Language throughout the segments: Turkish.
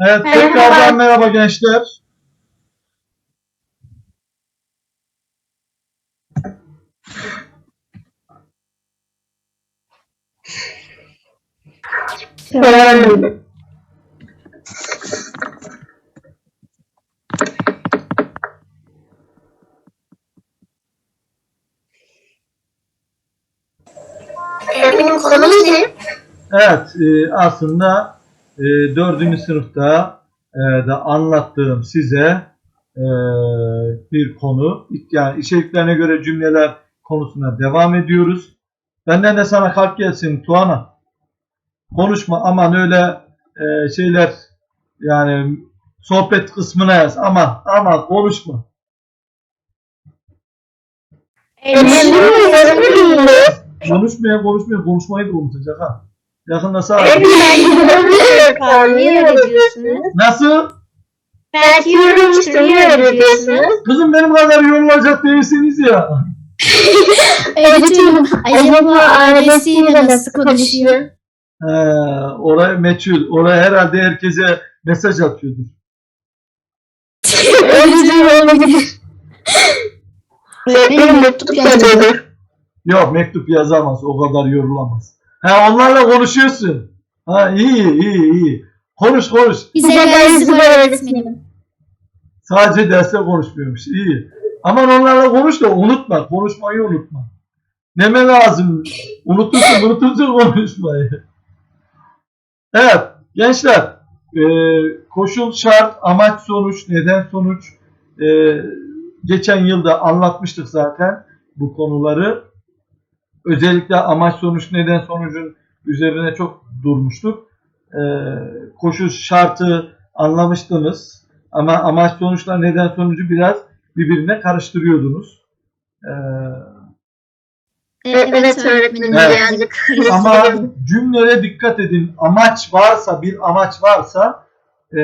Evet tekrardan merhaba gençler. Öğrenmedim. Öğretmenim konumuz ne? Evet e, aslında e, dördüncü sınıfta e, da anlattığım size e, bir konu. Yani içeriklerine göre cümleler konusuna devam ediyoruz. Benden de sana kalp gelsin Tuana. Konuşma aman öyle e, şeyler yani sohbet kısmına yaz. Ama ama konuşma. Konuşmaya konuşmaya konuşmayı da unutacak ha. Yakında sağ Niye öyle diyorsunuz? Nasıl? Belki yorulmuştur. Niye öyle diyorsunuz? Kızım benim kadar yorulacak değilsiniz ya. Öğretmenim acaba ailesiyle nasıl konuşuyor? He, oraya meçhul. Oraya herhalde herkese mesaj atıyordur. Öğretmenim olabilir. Öğretmenim mektup yazıyordur. Yok mektup yazamaz. O kadar yorulamaz. Ha onlarla konuşuyorsun. Ha iyi iyi iyi. Konuş konuş. Bize dersi var öğretmenim. Sadece derste konuşmuyormuş. İyi. Aman onlarla konuş da unutma. Konuşmayı unutma. Neme lazım. Unutursun unutursun konuşmayı. Evet gençler. e, koşul şart, amaç sonuç, neden sonuç. E, geçen yılda anlatmıştık zaten bu konuları. Özellikle amaç sonuç, neden sonucun üzerine çok durmuştuk. E, koşul şartı anlamıştınız. Ama amaç sonuçla neden sonucu biraz birbirine karıştırıyordunuz. Ee, Evet öğretmenim Evet. ama cümlelere dikkat edin. Amaç varsa, bir amaç varsa ee,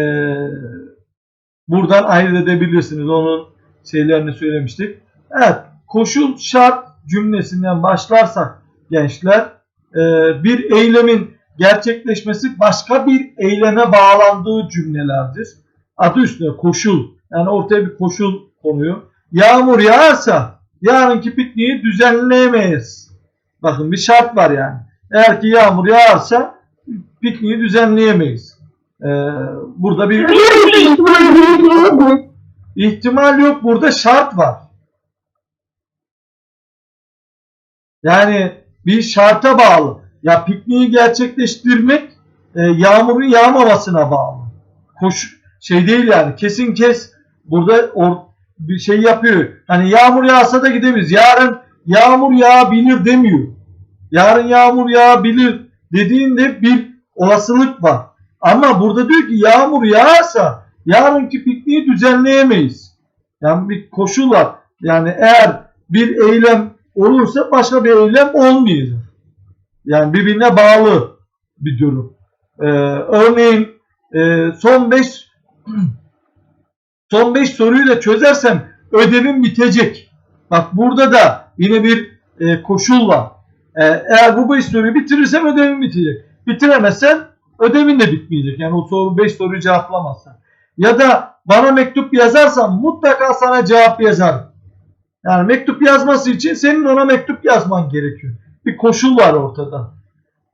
buradan ayırt edebilirsiniz. Onun şeylerini söylemiştik. Evet, koşul şart cümlesinden başlarsak gençler ee, bir eylemin gerçekleşmesi başka bir eyleme bağlandığı cümlelerdir. Adı üstünde koşul. Yani ortaya bir koşul konuyor. Yağmur yağarsa yarınki pikniği düzenleyemeyiz. Bakın bir şart var yani. Eğer ki yağmur yağarsa pikniği düzenleyemeyiz. Ee, burada bir ihtimal yok. Burada şart var. Yani bir şarta bağlı. Ya pikniği gerçekleştirmek e, yağmurun yağmamasına bağlı. Koş şey değil yani kesin kes burada or, bir şey yapıyor. Hani yağmur yağsa da gidemeyiz. Yarın yağmur yağabilir demiyor. Yarın yağmur yağabilir dediğinde bir olasılık var. Ama burada diyor ki yağmur yağarsa yarınki pikniği düzenleyemeyiz. Yani bir koşul var. Yani eğer bir eylem olursa başka bir eylem olmayacak. Yani birbirine bağlı bir durum. Ee, örneğin e, son 5 son 5 soruyu da çözersem ödevim bitecek. Bak burada da yine bir e, koşul var. E, eğer bu 5 soruyu bitirirsem ödevim bitecek. Bitiremezsen ödevin de bitmeyecek. Yani o soru 5 soruyu cevaplamazsan. Ya da bana mektup yazarsan mutlaka sana cevap yazarım. Yani mektup yazması için senin ona mektup yazman gerekiyor. Bir koşul var ortada.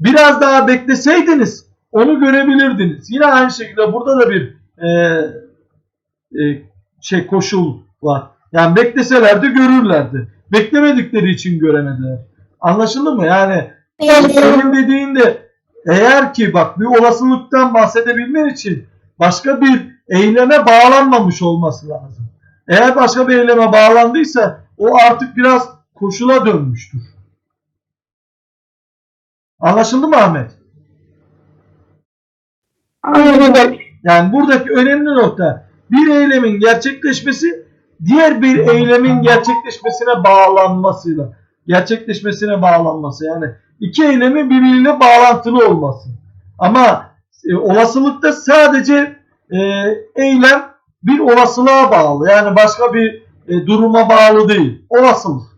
Biraz daha bekleseydiniz onu görebilirdiniz. Yine aynı şekilde burada da bir e, e, şey koşul var. Yani bekleselerdi görürlerdi. Beklemedikleri için göremediler. Anlaşıldı mı? Yani senin dediğinde eğer ki bak bir olasılıktan bahsedebilmen için başka bir eyleme bağlanmamış olması lazım. Eğer başka bir eyleme bağlandıysa o artık biraz koşula dönmüştür. Anlaşıldı mı Ahmet? Anladım. Yani buradaki önemli nokta bir eylemin gerçekleşmesi diğer bir eylemin gerçekleşmesine bağlanmasıyla gerçekleşmesine bağlanması yani iki eylemin birbiriyle bağlantılı olması. Ama e, olasılıkta sadece e, eylem bir olasılığa bağlı. Yani başka bir e, duruma bağlı değil. Olasılık.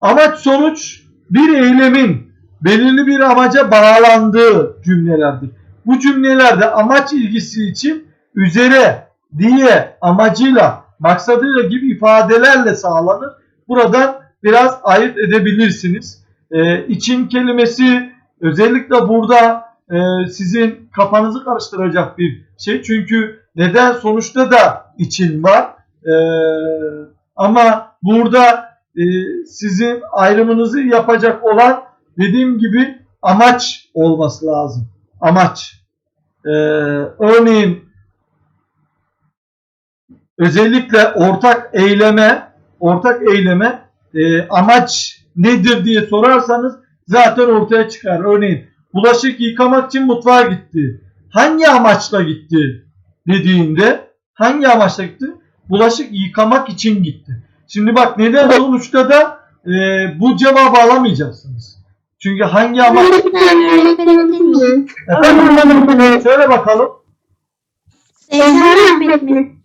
Amaç sonuç bir eylemin belirli bir amaca bağlandığı cümlelerdir. Bu cümlelerde amaç ilgisi için üzere, diye, amacıyla, maksadıyla gibi ifadelerle sağlanır. Buradan biraz ayırt edebilirsiniz. Ee, için kelimesi özellikle burada e, sizin kafanızı karıştıracak bir şey. Çünkü neden sonuçta da için var. Ee, ama burada e, sizin ayrımınızı yapacak olan dediğim gibi amaç olması lazım. Amaç. Ee, örneğin özellikle ortak eyleme ortak eyleme e, amaç nedir diye sorarsanız zaten ortaya çıkar. Örneğin bulaşık yıkamak için mutfağa gitti. Hangi amaçla gitti dediğinde hangi amaçla gitti? Bulaşık yıkamak için gitti. Şimdi bak neden sonuçta da e, bu cevabı alamayacaksınız. Çünkü hangi amaç? Efendim, söyle bakalım. Öğretmenim.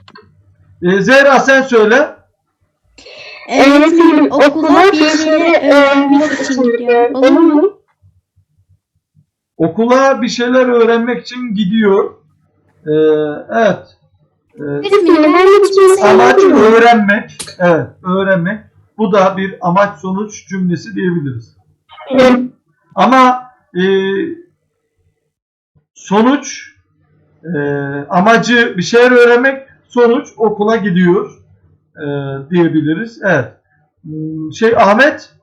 E, Zehra sen söyle. Öğretmenim okula bir şeyleri öğrenmek için gidiyor. Olur mu? Okula bir şeyler öğrenmek için gidiyor. E, evet. E, kimseyi amaç öğrenmek. Evet, öğrenmek. Bu da bir amaç sonuç cümlesi diyebiliriz. Ama e, sonuç e, amacı bir şeyler öğrenmek sonuç okula gidiyor e, diyebiliriz. Evet. Hmm, Şey Ahmet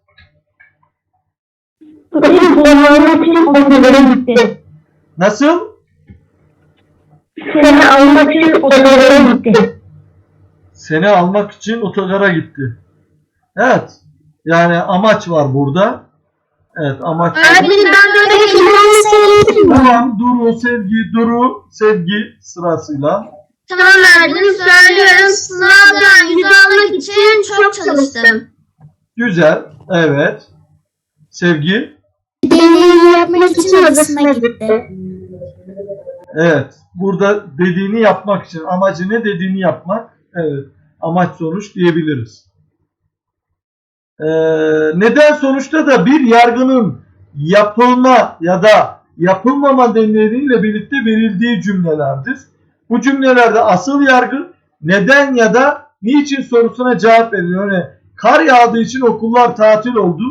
almak için odalara gitti. nasıl? Seni almak için odalara gitti. Seni almak için otogara gitti. Evet. Yani amaç var burada. Evet amaç. Öğretmenim ben böyle söyleyebilir miyim? Tamam Duru, Sevgi, Duru, Sevgi sırasıyla. Tamam öğretmenim söylüyorum. Sınavdan yüz almak için çok çalıştım. Güzel. Evet. Sevgi. Deneyimi yapmak için odasına gitti. Evet. Burada dediğini yapmak için. Amacı ne dediğini yapmak. Evet. Amaç sonuç diyebiliriz. Ee, neden sonuçta da bir yargının yapılma ya da yapılmama nedeniyle birlikte verildiği cümlelerdir. Bu cümlelerde asıl yargı neden ya da niçin sorusuna cevap veriyor. Yani kar yağdığı için okullar tatil oldu.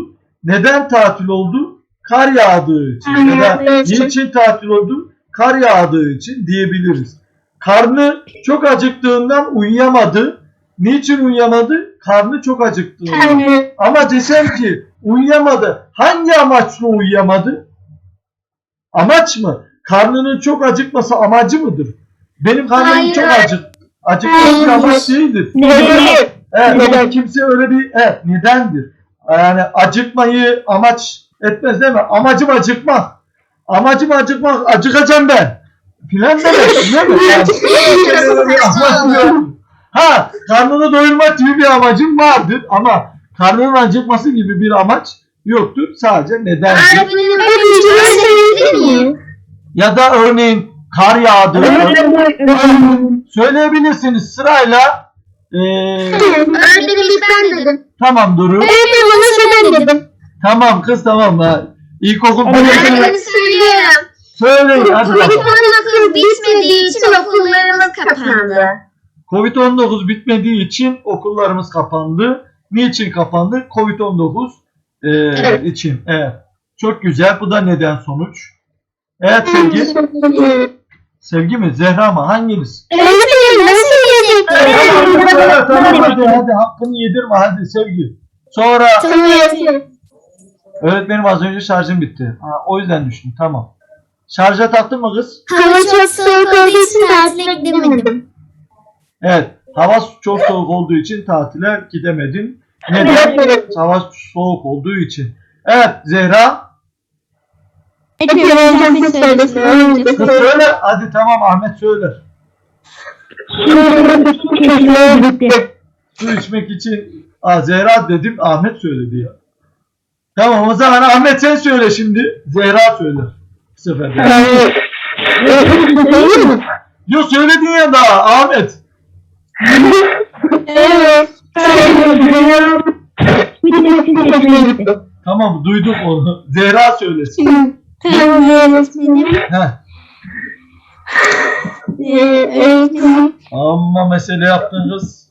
Neden tatil oldu? Kar yağdığı için. Ya da niçin tatil oldu? Kar yağdığı için diyebiliriz. Karnı çok acıktığından uyuyamadı. Niçin uyuyamadı? Karnı çok acıktığından. Ama desem ki uyuyamadı. Hangi amaçla uyuyamadı? Amaç mı? Karnının çok acıkması amacı mıdır? Benim karnım Hayır. çok acık. Hayır. amaç değildir. Neden? Evet, Neden? kimse öyle bir evet, nedendir. Yani acıkmayı amaç etmez değil mi? Amacım acıkmak. Amacım acıkmak. Acıkacağım ben. Filan demek değil mi? Yani, yok. Ha, karnını doyurmak gibi bir amacım vardır ama karnının acıkması gibi bir amaç yoktur. Sadece bir şey? Ya da örneğin kar yağdı. Söyleyebilirsiniz sırayla. Ee, Öğretmenim ben dedim. tamam Duru. Öğretmenim bana sen dedim. Tamam kız tamam ha. İlkokul Öğretmenim söylüyorum. Söyleyin hadi bakalım. Covid-19 bitmediği için okullarımız kapandı. Covid-19 bitmediği için okullarımız kapandı. Niçin kapandı? Covid-19 e, için. Evet. Çok güzel. Bu da neden sonuç. Evet Sevgi. Sevgi mi? Zehra mı? Nasıl Tamam, yiyecek? tamam, tamam, hadi, hadi hakkını yedirme hadi Sevgi. Sonra öğretmenim az önce şarjım bitti. Ha, o yüzden düştüm. Tamam. Şarja taktın mı kız? Hava çok soğuk olduğu için tatile gidemedim. Evet. Hava çok soğuk olduğu için tatile gidemedin. Neden? Hava soğuk olduğu için. Evet Zehra. Öğretmenim hocam söylesin. Kız söyle. Hadi tamam Ahmet söyler. Su içmek için Aa, Zehra dedim Ahmet söyledi ya. Tamam o zaman Ahmet sen söyle şimdi. Zehra söyler. Bu sefer. Yo söyledin ya daha Ahmet. Evet. Tamam duyduk onu. Zehra söylesin. Heh. Amma mesele yaptın kız.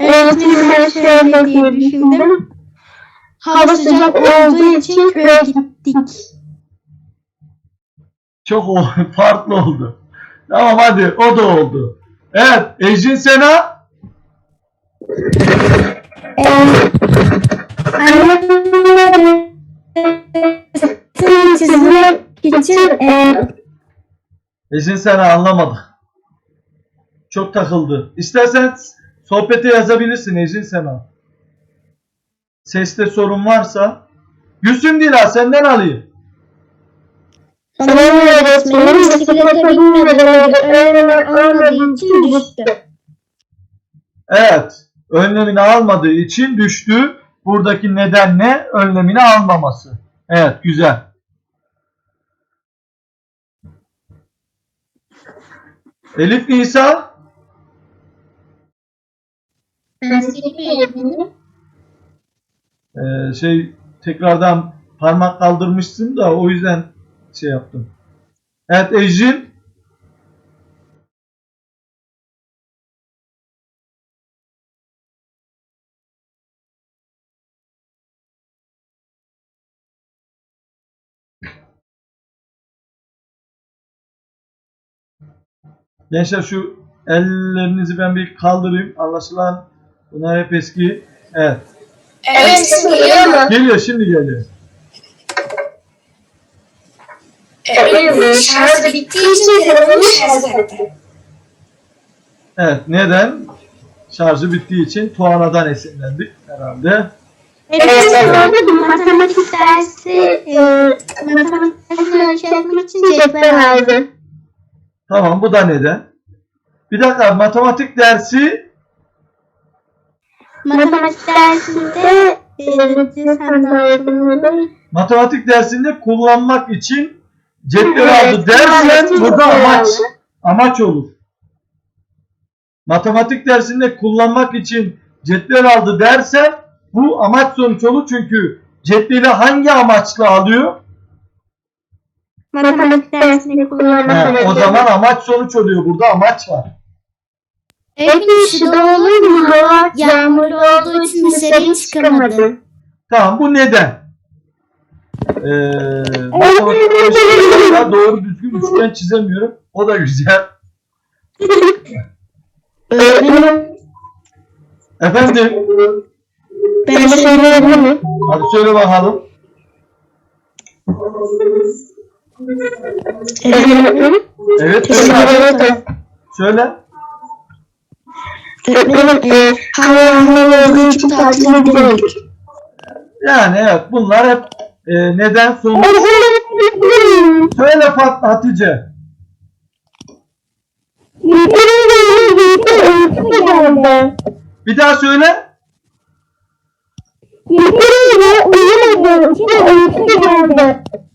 Öğretmenim ben şöyle Hava sıcak olduğu için köye gittik. Çok o- farklı oldu. Tamam hadi o da oldu. Evet Ejin Sena. Annemle çizmek için e, Ejin Sena anlamadı. Çok takıldı. İstersen sohbete yazabilirsin Ejin Sena. Seste sorun varsa. Gülsüm Dila senden alayım. Öğretmenim bisiklete binmeden için düştü. Evet. Önlemini almadığı için düştü. Buradaki neden ne? Önlemini almaması. Evet güzel. Elif Nisa. Bisiklet öğretmenim. Ee, şey tekrardan parmak kaldırmışsın da o yüzden şey yaptım. Evet Ejin. Gençler şu ellerinizi ben bir kaldırayım. Anlaşılan bunlar hep eski. Evet. Evet sesim geliyor mu? Geliyor şimdi geliyor. Öğretmenim şarjı bittiği için telefonumu şarj. Evet neden? Şarjı bittiği için Tuana'dan esinlendik herhalde. Evet, bir matematik dersi, e, matematik dersini ölçmek için cetvel vardı. Tamam bu da neden? Bir dakika matematik dersi Matematik dersinde, e, matematik dersinde kullanmak için cetvel aldı dersen burada amaç amaç olur. Matematik dersinde kullanmak için cetvel aldı dersen bu amaç sonuç olur çünkü cetveli hangi amaçla alıyor? matematik dersinde kullanmak o zaman amaç sonuç oluyor burada amaç var. Olur mu? Hava yağmurlu olduğu için dışarıya çıkamadım. Tamam bu neden? Ee, matematik dersinde doğru düzgün üçgen çizemiyorum. O da güzel. Öğretmenim, Efendim ben söyleyebilir miyim? hadi söyle bakalım. Evet teşekkür söyle. Söyle. Yani evet bunlar hep e, neden sonuç. Söyle Fatma Hatice. Bir daha söyle.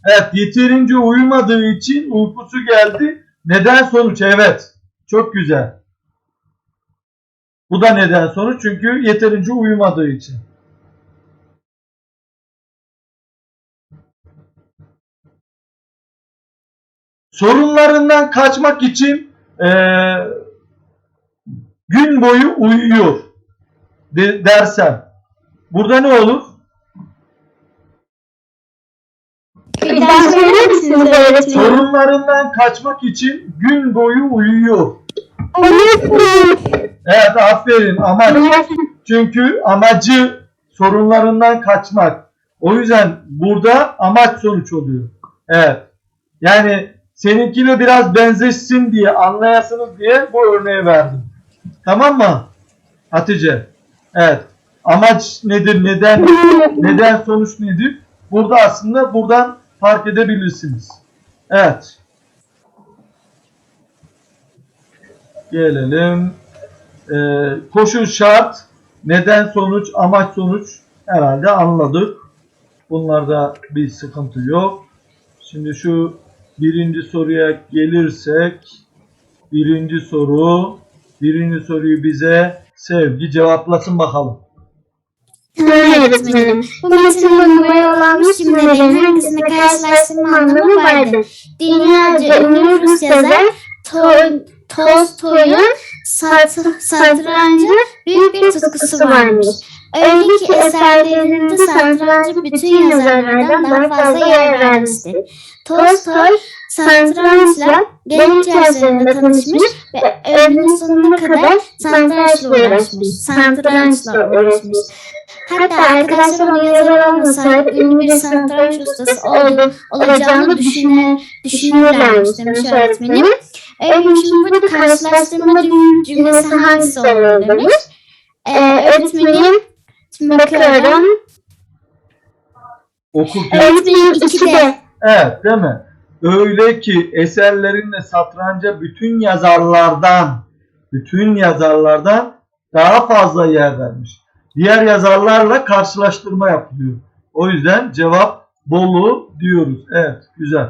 Evet yeterince uyumadığı için uykusu geldi. Neden sonuç evet. Çok güzel. Bu da neden sonuç çünkü yeterince uyumadığı için. Sorunlarından kaçmak için eee, gün boyu uyuyor de- dersem. Burada ne olur? Bir daha söyler misiniz öğretmenim? Sorunlarından kaçmak için gün boyu uyuyor. Evet aferin amaç. Çünkü amacı sorunlarından kaçmak. O yüzden burada amaç sonuç oluyor. Evet. Yani seninkiyle biraz benzeşsin diye anlayasınız diye bu örneği verdim. Tamam mı? Hatice. Evet. Amaç nedir? Neden? Neden sonuç nedir? Burada aslında buradan fark edebilirsiniz. Evet. Gelelim. Ee, koşul şart, neden sonuç, amaç sonuç herhalde anladık. Bunlarda bir sıkıntı yok. Şimdi şu birinci soruya gelirsek, birinci soru, birinci soruyu bize sevgi cevaplasın bakalım. Hayır öğretmenim. Bu metinde numaralanmış cümlelerin hangisinde karşılaştırma anlamı vardır? Dünyaca ünlü Rus yazar To- Tolstoy'un sat- satranca büyük bir tutkusu varmış. Öyle ki eserlerinde satranca bütün yazarlardan daha fazla yer vermiştir. Tolstoy satrançla genç yaşlarında tanışmış ve ömrünün sonuna kadar satrançla uğraşmış. Satrançla uğraşmış. Hatta arkadaşlar onu yazar olmasaydı ünlü bir satranç ustası oldu, olacağını düşünür, düşünürlermiş demiş öğretmenim. Öğretmenim şimdi burada karşılaştırma cüm- cümlesi hangisi olur demiş. Ee, öğretmenim şimdi bakıyorum. Okurken Öğretmenim 2'de. Evet değil mi? Öyle ki eserlerinde satranca bütün yazarlardan bütün yazarlardan daha fazla yer vermiş. Diğer yazarlarla karşılaştırma yapılıyor. O yüzden cevap Bolu diyoruz. Evet güzel.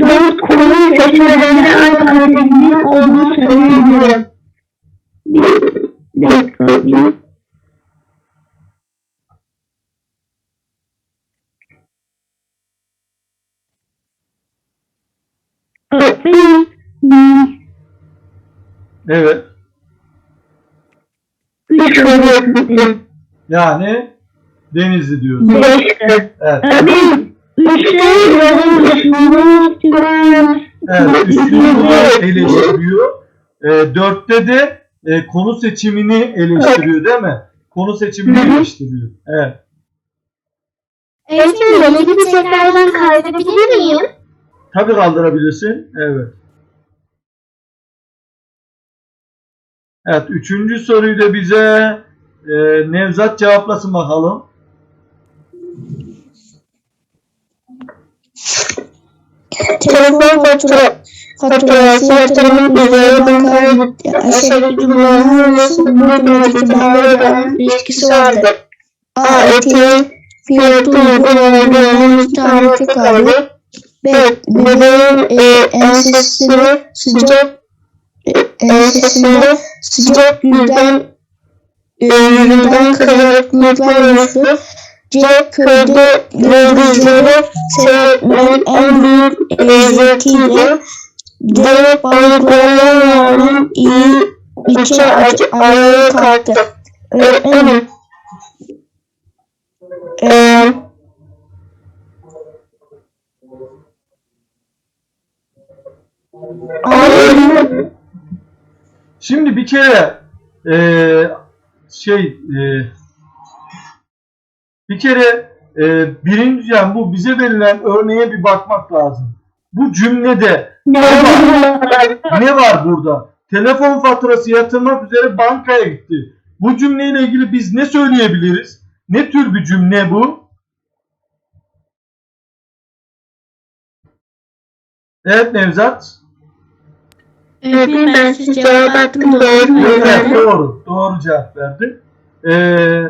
Doğru konu seçmelerinde aynı kalitesinin olduğunu söyleyebilirim. Bir dakika. bir- Öğretmenim. Evet. Üç. Yani Denizli diyoruz. Beş Evet. Öğretmenim. İstiyorum. Evet, eleştiriyor. E, dörtte de e, konu seçimini eleştiriyor değil mi? Konu seçimini eleştiriyor. Evet. Öğretmenim beni bir tekrardan kaydedebilir miyim? Tabii kaldırabilirsin. Evet. Evet, üçüncü soruyu da bize e, Nevzat cevaplasın bakalım. Telefon fatura, faturası yatırmak üzere bankaya gitti. Aşağıdaki cümlelerin arasında bu cümledeki bağlı olan ilişkisi vardır. A. Etiğin fiyatı uygun onun interneti kaldı. B. Bebeğin e, ensesini sıcak e, ensesinde sıcak yüzden e, yüzünden kızarıklıklar oluştu. C. Köyde yıldızları seyretmenin en büyük lezzetiydi. D. Balıklara rağmen iyi içe ayağa kalktı. Öğretmenim. Abi, Şimdi bir kere e, şey e, bir kere e, birinci yani bu bize verilen örneğe bir bakmak lazım. Bu cümlede Ne ne var burada? Telefon faturası yatırmak üzere bankaya gitti. Bu cümleyle ilgili biz ne söyleyebiliriz? Ne tür bir cümle bu? Evet Nevzat. Öğretmenim ben size cevap attım doğru mu? Evet doğru. Doğru cevap verdi. Ee,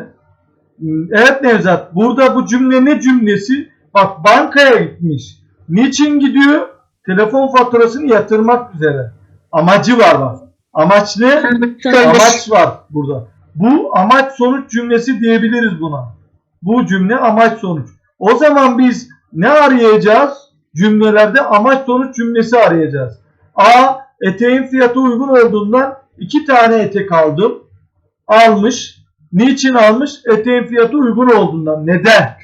evet Nevzat. Burada bu cümle ne cümlesi? Bak bankaya gitmiş. Niçin gidiyor? Telefon faturasını yatırmak üzere. Amacı var bak. Amaç ne? Amaç var burada. Bu amaç sonuç cümlesi diyebiliriz buna. Bu cümle amaç sonuç. O zaman biz ne arayacağız? Cümlelerde amaç sonuç cümlesi arayacağız. A. Eteğin fiyatı uygun olduğundan iki tane etek aldım. Almış. Niçin almış? Eteğin fiyatı uygun olduğundan. Neden?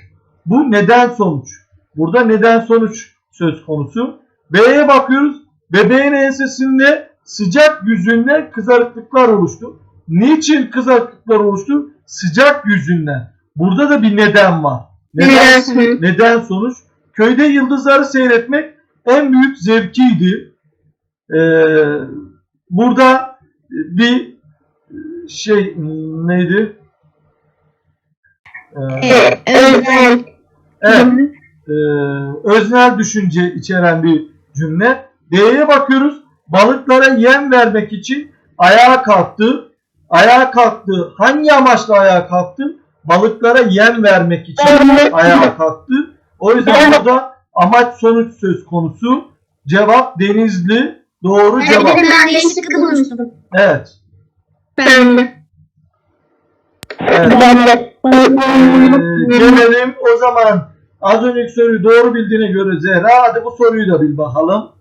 Bu neden sonuç. Burada neden sonuç söz konusu. B'ye bakıyoruz. Bebeğin ensesinde sıcak yüzünden kızarıklıklar oluştu. Niçin kızarıklıklar oluştu? Sıcak yüzünden. Burada da bir neden var. Neden, neden sonuç? Köyde yıldızları seyretmek en büyük zevkiydi. Ee, burada bir şey neydi? Ee, e, özel, evet. Ee, öznel düşünce içeren bir cümle. D'ye bakıyoruz. Balıklara yem vermek için ayağa kalktı. Ayağa kalktı. Hangi amaçla ayağa kalktı? Balıklara yem vermek için ayağa kalktı. O yüzden burada amaç sonuç söz konusu. Cevap Denizli. Doğru cevap. Ben de. Evet. ben de, evet. Ee, gelelim o zaman az önceki soruyu doğru bildiğine göre Zehra hadi bu soruyu da bil bakalım.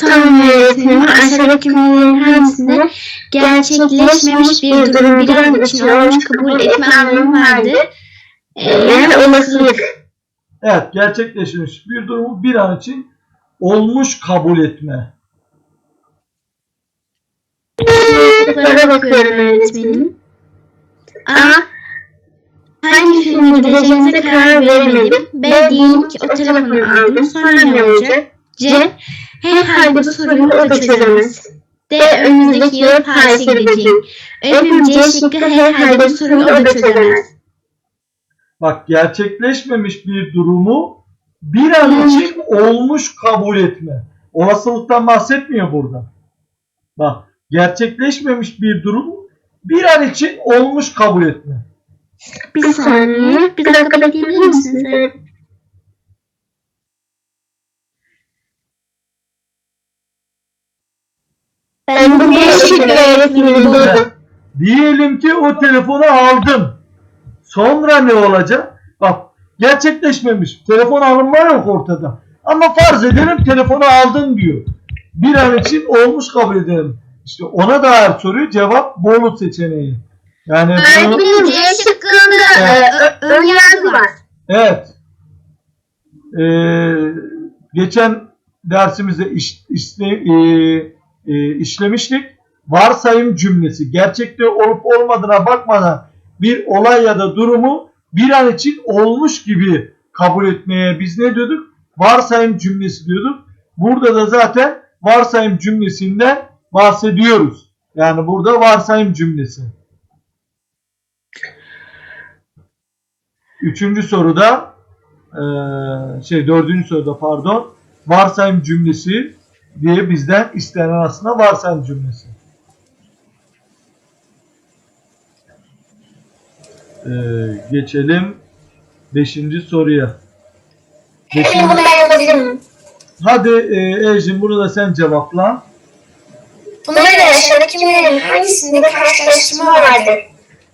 Tamam öğretmenim. Aşağıdaki cümlelerin hangisinde gerçekleşmemiş bir durum bir an için olmuş kabul etme anlamı vardı? Ee, Yani olasılık. Evet gerçekleşmiş bir durumu bir an için olmuş kabul etme. Sorulara bakıyorum öğretmenim. A. Hangi filme gideceğimize karar veremedim. B. Diyelim ki o telefonu aldım. Sonra ne olacak? C. Herhalde bu soruyu o da çözemez. D. Önümüzdeki yıl Paris'e gideceğim. Öğretmenim C şıkkı herhalde bu soruyu o da çözemez. Bak gerçekleşmemiş bir durumu bir an için olmuş kabul etme. Olasılıktan bahsetmiyor burada. Bak gerçekleşmemiş bir durumu bir an için olmuş kabul etme. Bir saniye. Bir dakika bekleyebilir misiniz? Ben bu değişik öğretmenim buldum. Diyelim ki o telefonu aldın. Sonra ne olacak? Bak gerçekleşmemiş. Telefon alınma yok ortada. Ama farz edelim telefonu aldın diyor. Bir an için olmuş kabul edelim. İşte ona dair soruyu cevap Bolu seçeneği. Yani bunu, Öğretmenim C şıkkında e, ö- ön yargı var. evet. Ee, geçen dersimizde iş, işle, e, e, işlemiştik. Varsayım cümlesi. Gerçekte olup olmadığına bakmadan bir olay ya da durumu bir an için olmuş gibi kabul etmeye biz ne diyorduk? Varsayım cümlesi diyorduk. Burada da zaten varsayım cümlesinden bahsediyoruz. Yani burada varsayım cümlesi. Üçüncü soruda eee, şey dördüncü soruda pardon varsayım cümlesi diye bizden istenen aslında varsayım cümlesi. Eee, geçelim beşinci soruya. Beşinci, hadi eee Ejin bunu da sen cevapla. Buna göre aşağıdaki cümlelerin hangisinde karşılaştırma vardır?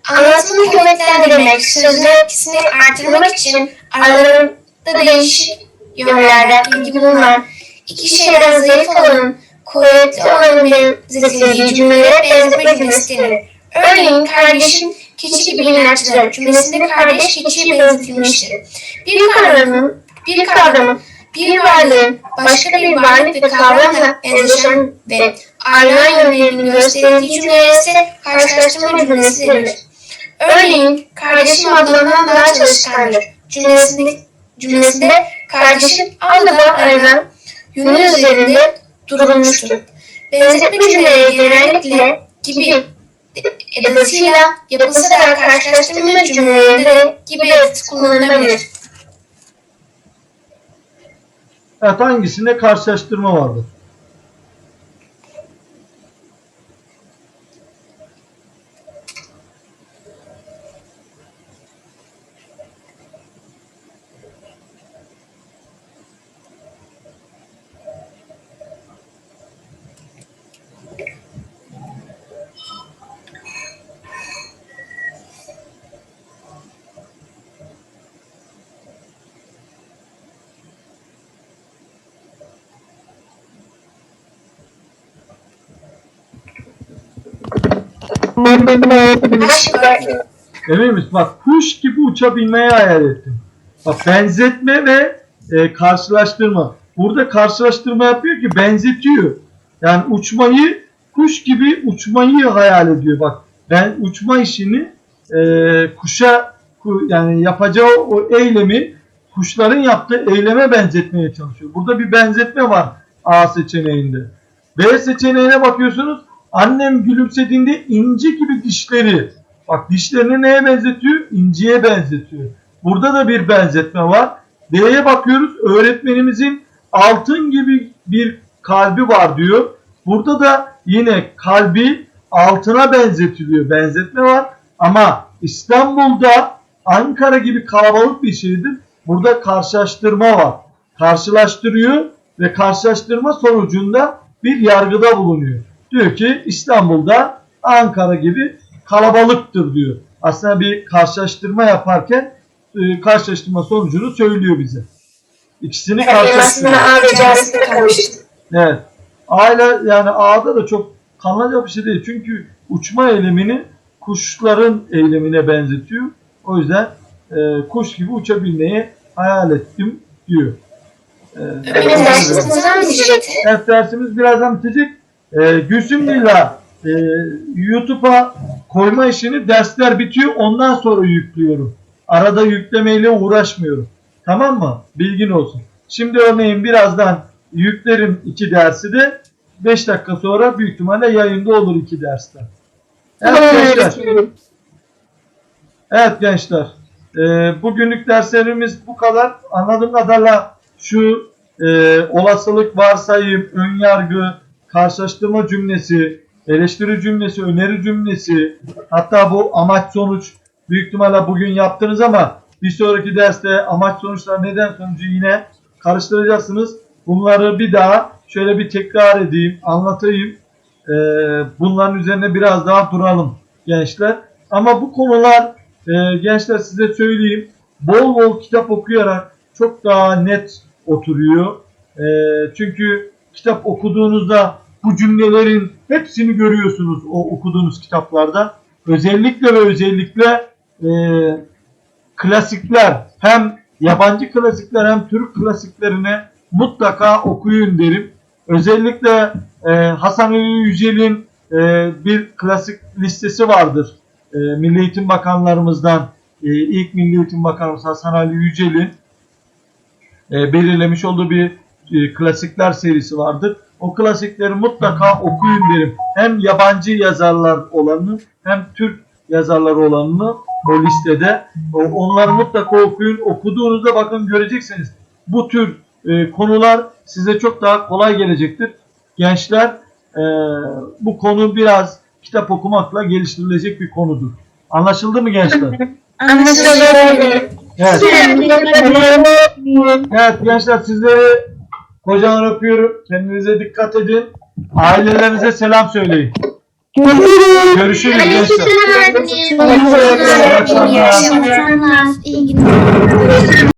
Anlatımı kuvvetlendirmek, sözün etkisini artırmak için aralarında değişik yönlerde bilgi bulunan, iki şeyden zayıf olanın kuvvetli olanın benzetildiği cümlelere benzetme cümlesi denir. Örneğin kardeşim keçi gibi inançlıdır cümlesinde kardeş keçiye benzetilmiştir. Bir kavramın, bir kavramın bir varlığın başka bir varlık ve kavramla benzeşen ve ayrılan yönlerinin gösterildiği cümleye ise karşılaştırma cümlesi. Örneğin, kardeşim ablamdan daha çalışkandır cümlesinde, cümlesinde kardeşim abladan ayrılan yönü üzerinde durulmuştur. Benzetme cümleleri genellikle gibi edasıyla yapısı da karşılaştırma cümlelerinde de gibi edatı kullanılabilir. Evet hangisinde karşılaştırma vardır? Öğretmenim. Aşk öğretmenim. Emin misin? Bak kuş gibi uçabilmeyi hayal ettim. Bak benzetme ve e, karşılaştırma. Burada karşılaştırma yapıyor ki benzetiyor. Yani uçmayı kuş gibi uçmayı hayal ediyor. Bak ben uçma işini e, kuşa ku- yani yapacağı o eylemi kuşların yaptığı eyleme benzetmeye çalışıyor. Burada bir benzetme var A seçeneğinde. B seçeneğine bakıyorsunuz. Annem gülümsediğinde inci gibi dişleri Bak dişlerini neye benzetiyor? İnciye benzetiyor. Burada da bir benzetme var. D'ye bakıyoruz. Öğretmenimizin altın gibi bir kalbi var diyor. Burada da yine kalbi altına benzetiliyor. Benzetme var. Ama İstanbul'da Ankara gibi kalabalık bir şehirdir. Burada karşılaştırma var. Karşılaştırıyor ve karşılaştırma sonucunda bir yargıda bulunuyor. Diyor ki İstanbul'da Ankara gibi kalabalıktır diyor. Aslında bir karşılaştırma yaparken e, karşılaştırma sonucunu söylüyor bize. İkisini karşılaştırıyor. Evet. Aile yani A'da da çok kanlanacak bir şey değil. Çünkü uçma eylemini kuşların eylemine benzetiyor. O yüzden e, kuş gibi uçabilmeyi hayal ettim diyor. E, Benim dersimiz? Evet dersimiz birazdan bitecek. E, Gülsüm Lila e, YouTube'a koyma işini dersler bitiyor ondan sonra yüklüyorum. Arada yüklemeyle uğraşmıyorum. Tamam mı? Bilgin olsun. Şimdi örneğin birazdan yüklerim iki dersi de 5 dakika sonra büyük ihtimalle yayında olur iki dersler. Evet gençler. Evet gençler. Ee, bugünlük derslerimiz bu kadar. Anladığım kadarıyla şu e, olasılık, varsayım, önyargı, karşılaştırma cümlesi, eleştiri cümlesi, öneri cümlesi, hatta bu amaç sonuç büyük ihtimalle bugün yaptınız ama bir sonraki derste amaç sonuçlar neden sonucu yine karıştıracaksınız. Bunları bir daha şöyle bir tekrar edeyim, anlatayım. Ee, bunların üzerine biraz daha duralım gençler. Ama bu konular e, gençler size söyleyeyim bol bol kitap okuyarak çok daha net oturuyor. E, çünkü kitap okuduğunuzda bu cümlelerin hepsini görüyorsunuz o okuduğunuz kitaplarda. Özellikle ve özellikle e, klasikler hem yabancı klasikler hem Türk klasiklerini mutlaka okuyun derim. Özellikle e, Hasan Ali Yücel'in e, bir klasik listesi vardır. E, Milli Eğitim Bakanlarımızdan e, ilk Milli Eğitim Bakanımız Hasan Ali Yücel'in e, belirlemiş olduğu bir e, klasikler serisi vardır. O klasikleri mutlaka okuyun derim. Hem yabancı yazarlar olanını hem Türk yazarlar olanını o listede. Onları mutlaka okuyun. Okuduğunuzda bakın göreceksiniz. Bu tür e, konular size çok daha kolay gelecektir. Gençler e, bu konu biraz kitap okumakla geliştirilecek bir konudur. Anlaşıldı mı gençler? Anlaşıldı. Evet. Evet gençler sizleri kocaman öpüyorum. Kendinize dikkat edin. Ailelerinize selam söyleyin. Görüşürüz gençler. İyi akşamlar. İyi günler.